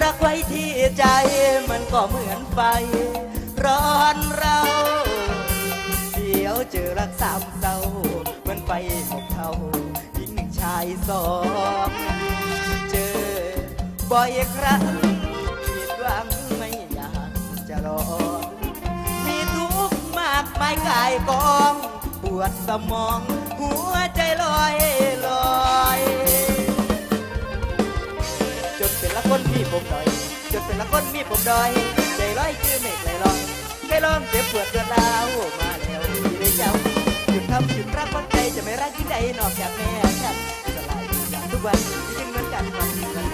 รักไว้ที่ใจมันก็เหมือนไฟ ร้อนเราเดี๋ยวเจอรักสามเศร้าเหมือนไฟหกเท่าหญิงหนึ่งชายสองเจอบ่อยครั้งผิดหวังไม่อยากจะรอมีทุกข์มากมายกายกอง ปวดสมองหัวใจลอย คนมีผมดอยจนเป็นละคนมีผมดอย ใจลอยคือเมฆไหลลอยใจลองเจ็บปวดเดือดาวมาแล้วที่ได้เจ้าหยุดทำหยุดรักคนใจจะไม่รักที่ใดนอกจากแม่ฉันสลายอย่างทุกวันยิ่งเหมือนกันวันวัน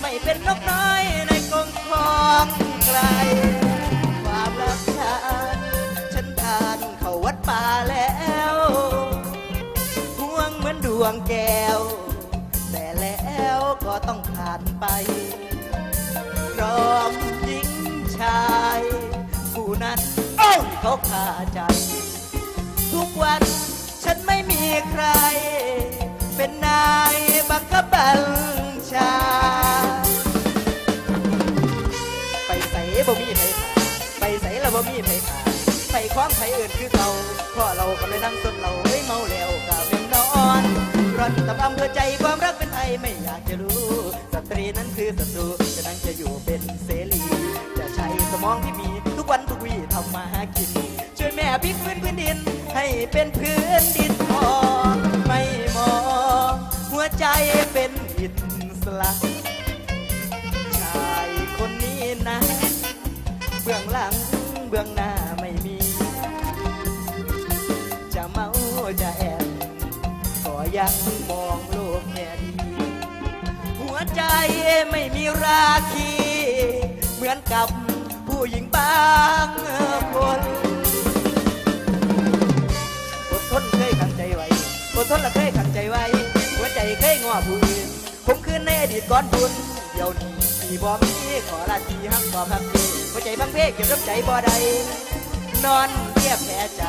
ไม่เป็นนกน้อยในกรงของใครความรักฉันฉันทานเข้าวัดป่าแล้วห่วงเหมือนดวงแก้ว ก็ต้องผ่านไปพร้อมหญิงชาย ผู้นั้นเอ้าเขาขาใจ ทุกวันฉันไม่มีใคร เป็นนายบังคับบัญชา ไปใส่บ่มีไผขาไปใส่ล้วบ่มีไผขาไปคว้างไผอื่นคือเขาพ่อเราก็เลยนั่งสดเราเฮ้ยเมาแล้วกาเป็นนอนร่อนตำอำเภอใจ ไม่อยากจะรู้สตรีนั้นคือศัตรูจะนั่งจะอยู่เป็นเสรี จะใช้สมองที่มีทุกวันทุกวีทำมาหากิน ช่วยแม่พลิกพื้นพื้นดิน ให้เป็นพื้นดินทองไม่มอง หัวใจเป็นอิสระชายคนนี้นะเบื้องหลังเบื้องหน้าไม่มี จะเมาจะแอบก็ยัง ไม่มีราคี เหมือนกับผู้หญิงบางคนอดทนเคยขังใจไว้อดทนและเคยขังใจไว้ หัวใจเคยงอผู้อื่นผมคืนในอดีตก่อนบุญเดี๋ยวนี้ที่บ่มีขอลาทีหักบ่พักดีหัวใจพังเพกเก็บรับใจบ่ได้นอนเทียบแผลใจ